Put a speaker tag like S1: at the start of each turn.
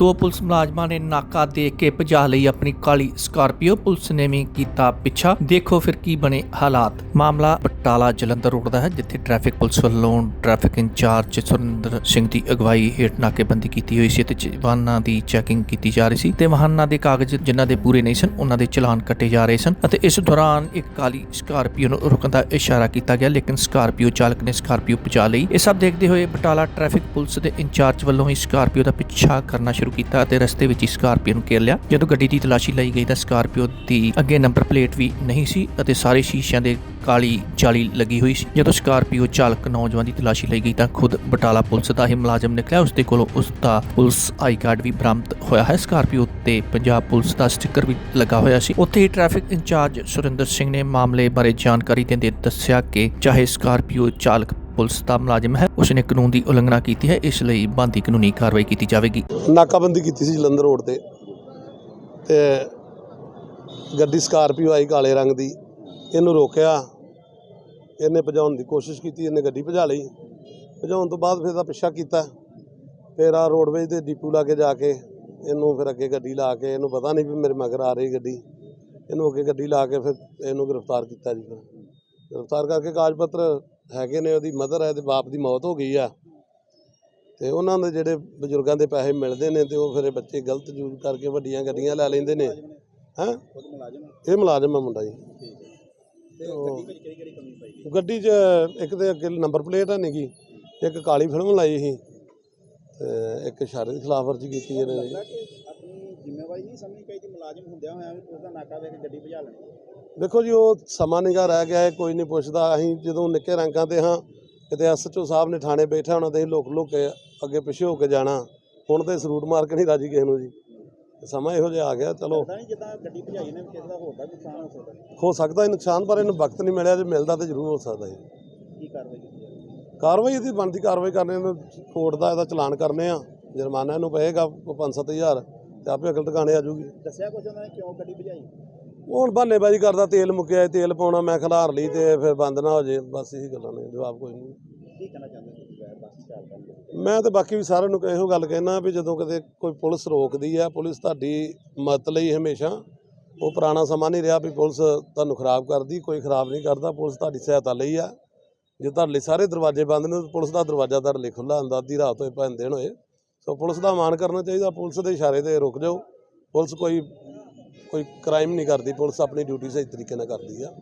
S1: ਦੋ ਪੁਲਿਸ ਮੁਲਾਜ਼ਮਾਂ ਨੇ ਨਾਕਾ ਦੇ ਕੇ ਭਜਾ ਲਈ ਆਪਣੀ ਕਾਲੀ ਸਕਾਰਪੀਓ। ਪੁਲਿਸ ਨੇ ਵੀ ਕੀਤਾ ਪਿੱਛਾ। ਦੇਖੋ ਫਿਰ ਕੀ ਬਣੇ ਹਾਲਾਤ। ਮਾਮਲਾ ਬਟਾਲਾ ਜਲੰਧਰ ਰੋਡ ਦਾ ਹੈ, ਜਿੱਥੇ ਟ੍ਰੈਫਿਕ ਪੁਲਿਸ ਵੱਲੋਂ ਟ੍ਰੈਫਿਕ ਇੰਚਾਰਜ ਸੁਰਿੰਦਰ ਸਿੰਘ ਦੀ ਅਗਵਾਈ ਹੇਠ ਨਾਕੇਬੰਦੀ ਕੀਤੀ ਹੋਈ ਸੀ ਤੇ ਵਾਹਨਾਂ ਦੀ ਚੈਕਿੰਗ ਕੀਤੀ ਜਾ ਰਹੀ ਸੀ ਤੇ ਵਾਹਨਾਂ ਦੇ ਕਾਗਜ਼ ਜਿਨ੍ਹਾਂ ਦੇ ਪੂਰੇ ਨਹੀਂ ਸਨ, ਉਹਨਾਂ ਦੇ ਚਲਾਨ ਕੱਟੇ ਜਾ ਰਹੇ ਸਨ ਅਤੇ ਇਸ ਦੌਰਾਨ ਇੱਕ ਕਾਲੀ ਸਕਾਰਪੀਓ ਨੂੰ ਰੁਕਣ ਦਾ ਇਸ਼ਾਰਾ ਕੀਤਾ ਗਿਆ, ਲੇਕਿਨ ਸਕਾਰਪੀਓ ਚਾਲਕ ਨੇ ਸਕਾਰਪੀਓ ਪਜਾ ਲਈ। ਇਹ ਸਭ ਦੇਖਦੇ ਹੋਏ ਬਟਾਲਾ ਟ੍ਰੈਫਿਕ ਪੁਲਿਸ ਦੇ ਇੰਚਾਰਜ ਵੱਲੋਂ ਹੀ ਸਕਾਰਪੀਓ ਦਾ ਪਿੱਛਾ ਕਰਨਾ ਸ਼ੁਰੂ ਕੀਤਾ ਅਤੇ ਰਸਤੇ ਵਿੱਚ ਹੀ ਸਕਾਰਪੀਓ ਨੂੰ ਘੇਰ ਲਿਆ। ਜਦੋਂ ਗੱਡੀ ਦੀ ਤਲਾਸ਼ੀ ਲਈ ਗਈ ਤਾਂ ਸਕਾਰਪੀਓ ਦੀ ਅੱਗੇ ਨੰਬਰ ਪਲੇਟ ਵੀ ਨਹੀਂ ਸੀ ਅਤੇ ਸਾਰੇ ਸ਼ੀਸ਼ਿਆਂ ਦੇ ਕਾਲੀ ਜਾਲੀ ਲੱਗੀ ਹੋਈ ਸੀ। ਜਦੋਂ ਸਕਾਰਪੀਓ ਚਾਲਕ ਨੌਜਵਾਨ ਦੀ ਤਲਾਸ਼ੀ ਲਈ ਗਈ ਤਾਂ ਖੁਦ ਬਟਾਲਾ ਪੁਲਿਸ ਦਾ ਹੀ ਮੁਲਾਜ਼ਮ ਨਿਕਲਿਆ। ਉਸ ਦੇ ਕੋਲੋਂ ਉਸ ਦਾ ਪੁਲਿਸ ਆਈ ਕਾਰਡ ਵੀ ਬਰਾਮਦ ਹੋਇਆ ਹੈ। ਸਕਾਰਪੀਓ ਤੇ ਪੰਜਾਬ ਪੁਲਿਸ ਦਾ ਸਟicker ਵੀ ਲੱਗਾ ਹੋਇਆ ਸੀ। ਉੱਥੇ ਹੀ ਟ੍ਰੈਫਿਕ ਇੰਚਾਰਜ ਸੁਰਿੰਦਰ ਸਿੰਘ ਨੇ ਮਾਮਲੇ ਬਾਰੇ ਜਾਣਕਾਰੀ ਦਿੰਦੇ ਦੱਸਿਆ ਕਿ ਚਾਹੇ ਸਕਾਰਪੀਓ ਚਾਲਕ ਪੁਲਿਸ ਦਾ ਮੁਲਾਜ਼ਮ ਹੈ। ਉਸਨੇ ਕਾਨੂੰਨ ਦੀ ਉਲੰਘਣਾ ਕੀਤੀ ਹੈ। ਇਸ ਲਈ ਬੰਦੀ ਕਾਨੂੰਨੀ ਕਾਰਵਾਈ ਕੀਤੀ ਜਾਵੇਗੀ।
S2: ਨਾਕਾਬੰਦੀ ਕੀਤੀ ਸੀ ਜਲੰਧਰ ਰੋਡ ਤੇ ਤੇ ਗੱਡੀ ਸਕਾਰਪੀਓ ਆਈ ਕਾਲੇ ਰੰਗ ਦੀ। ਇਹਨੂੰ ਰੋਕਿਆ। ਇਹਨੇ ਭਜਾਉਣ ਦੀ ਕੋਸ਼ਿਸ਼ ਕੀਤੀ। ਇਹਨੇ ਗੱਡੀ ਭਜਾ ਲਈ। ਭਜਾਉਣ ਤੋਂ ਬਾਅਦ ਫਿਰ ਦਾ ਪਿੱਛਾ ਕੀਤਾ। ਫਿਰ ਆ ਰੋਡਵੇਜ ਦੇ ਡੀਪੂ ਲਾ ਕੇ ਜਾ ਕੇ ਇਹਨੂੰ ਫਿਰ ਅੱਗੇ ਗੱਡੀ ਲਾ ਕੇ ਇਹਨੂੰ ਪਤਾ ਨਹੀਂ ਵੀ ਮੇਰੇ ਮਗਰ ਆ ਰਹੀ ਗੱਡੀ। ਇਹਨੂੰ ਅੱਗੇ ਗੱਡੀ ਲਾ ਕੇ ਫਿਰ ਇਹਨੂੰ ਗ੍ਰਿਫਤਾਰ ਕੀਤਾ ਜੀ ਫਿਰ। ਗ੍ਰਿਫਤਾਰ ਕਰਕੇ ਕਾਗਜ਼ ਪੱਤਰ ਹੈਗੇ ਨੇ ਉਹਦੀ ਮਦਰ ਹੈ ਤੇ ਬਾਪ ਦੀ ਮੌਤ ਹੋ ਗਈ ਆ। ਤੇ ਉਹਨਾਂ ਦੇ ਜਿਹੜੇ ਬਜ਼ੁਰਗਾਂ ਦੇ ਪੈਸੇ ਮਿਲਦੇ ਨੇ ਤੇ ਉਹ ਫਿਰ ਬੱਚੇ ਗਲਤ ਯੂਜ਼ ਕਰਕੇ ਵੱਡੀਆਂ ਗੱਡੀਆਂ ਲੈ ਲੈਂਦੇ ਨੇ। ਹੈਂ? ਇਹ ਮੁਲਾਜ਼ਮ ਆ ਮੁੰਡਾ ਜੀ। ਗੱਡੀ 'ਚ ਇੱਕ ਤੇ ਅੱਗੇ ਨੰਬਰ ਪਲੇਟ ਹੈ ਨੀਗੀ ਇੱਕ ਕਾਲੀ ਫਿਲਮ ਲਾਈ ਸੀ ਤੇ ਇੱਕ ਇਸ਼ਾਰੇ ਦੀ ਖਿਲਾਫਵਰਜੀ ਕੀਤੀ ਇਹਨੇ ਜੀ।
S3: ਆਪਣੀ ਜ਼ਿੰਮੇਵਾਰੀ ਨਹੀਂ ਸਮਝਣੀ ਚਾਹੀਦੀ ਮੁਲਾਜ਼ਮ ਹੁੰਦਿਆਂ ਹੋਇਆਂ ਵੀ ਉਸ ਦਾ ਨਾਕਾ ਵੇਖ ਕੇ ਗੱਡੀ ਭਜਾ ਲੈਣੀ।
S2: ਦੇਖੋ ਜੀ ਉਹ ਸਮਾਂ ਨਿਗਾ ਰਹਿ ਗਿਆ ਹੈ ਕੋਈ ਨਹੀਂ ਪੁੱਛਦਾ। ਅਸੀਂ ਜਦੋਂ ਨਿੱਕੇ ਰੰਗਾਂ ਤੇ ਹਾਂ ਕਿਤੇ ਐਸਐਚਓ ਸਾਹਿਬ ਨੇ ਥਾਣੇ ਬੈਠਾ ਹੋਣਾ ਤੇ ਲੁਕ ਲੁਕ ਕੇ ਅੱਗੇ ਪਿੱਛੇ ਹੋ ਕੇ ਜਾਣਾ। ਹੁਣ ਤੇ ਸਰੂਟ ਮਾਰ ਕੇ ਨਹੀਂ ਰਾਜੀ ਕਿਸੇ ਨੂੰ ਜੀ। ਸਮਾਂ ਇਹੋ ਜਿਹਾ ਆ ਗਿਆ ਚਲੋ।
S3: ਪਤਾ ਨਹੀਂ ਜਿੱਦਾਂ ਗੱਡੀ ਭਜਾਈ ਨੇ ਕਿਸੇ ਦਾ ਹੋਰ ਦਾ ਵੀ ਨੁਕਸਾਨ ਹੋ ਸਕਦਾ।
S2: ਹੋ ਸਕਦਾ ਹੈ ਨੁਕਸਾਨ ਪਰ ਇਹਨੂੰ ਵਕਤ ਨਹੀਂ ਮਿਲਿਆ ਜੇ ਮਿਲਦਾ ਤਾਂ ਜ਼ਰੂਰ ਹੋ ਸਕਦਾ ਹੈ
S3: ਕੀ ਕਾਰਵਾਈ ਕੀਤੀ ਜਾਵੇ?
S2: ਕਾਰਵਾਈ ਇਹਦੀ ਬਣਦੀ ਕਾਰਵਾਈ ਕਰਨੇ ਨੂੰ ਕੋਰਟ ਦਾ ਇਹਦਾ ਚਲਾਨ ਕਰਨੇ ਆ। ਜੁਰਮਾਨਾ ਇਹਨੂੰ ਪਏਗਾ 5-7000 ਤੇ ਆਪੇ ਅਕਲ ਟਿਕਾਣੇ ਆ ਜੂਗੀ
S3: ਦੱਸਿਆ ਕੁਛ ਉਹਨਾਂ ਨੇ ਕਿਉਂ ਗੱਡੀ ਭਜਾਈ?
S2: ਹੁਣ ਬਹਾਨੇਬਾਜ਼ੀ ਕਰਦਾ ਤੇਲ ਮੁੱਕਿਆ ਤੇਲ ਪਾਉਣਾ ਮੈਂ ਖਿਲਾਰ ਲਈ ਤੇ ਫਿਰ ਬੰਦ ਨਾ ਹੋ ਜੇ ਬਸ ਇਹੀ ਗੱਲਾਂ ਨੇ ਜਵਾਬ ਕੋਈ ਨਹੀਂ।
S3: ਕੀ ਕਹਿਣਾ ਚਾਹੁੰਦੇ
S2: ਮੈਂ ਤੇ ਬਾਕੀ ਵੀ ਸਾਰਿਆਂ ਨੂੰ ਇਹੋ ਗੱਲ ਕਹਿਣਾ ਵੀ ਜਦੋਂ ਕਦੇ ਕੋਈ ਪੁਲਿਸ ਰੋਕਦੀ ਹੈ ਪੁਲਿਸ ਤੁਹਾਡੀ ਮਦਦ ਲਈ ਹਮੇਸ਼ਾ ਉਹ ਪੁਰਾਣਾ ਸਮਾਂ ਨਹੀਂ ਰਿਹਾ ਵੀ ਪੁਲਿਸ ਤੁਹਾਨੂੰ ਖਰਾਬ ਕਰਦੀ ਕੋਈ ਖਰਾਬ ਨਹੀਂ ਕਰਦਾ ਪੁਲਿਸ ਤੁਹਾਡੀ ਸਹਾਇਤਾ ਲਈ ਆ। ਜੇ ਤੁਹਾਡੇ ਲਈ ਸਾਰੇ ਦਰਵਾਜ਼ੇ ਬੰਦ ਨੇ ਪੁਲਿਸ ਦਾ ਦਰਵਾਜ਼ਾ ਤੁਹਾਡੇ ਲਈ ਖੁੱਲਾ ਹੁੰਦਾ ਅੱਧੀ ਰਾਤ ਹੋਏ ਭਾਵੇਂ ਦਿਨ ਹੋਏ। ਸੋ ਪੁਲਿਸ ਦਾ ਮਾਣ ਕਰਨਾ ਚਾਹੀਦਾ ਪੁਲਿਸ ਦੇ ਇਸ਼ਾਰੇ ਤੇ ਰੁਕ ਜਾਓ। ਪੁਲਿਸ ਕੋਈ ਕੋਈ ਕ੍ਰਾਈਮ ਨਹੀਂ ਕਰਦੀ ਪੁਲਿਸ ਆਪਣੀ ਡਿਊਟੀ ਸਹੀ ਤਰੀਕੇ ਨਾਲ ਕਰਦੀ ਆ।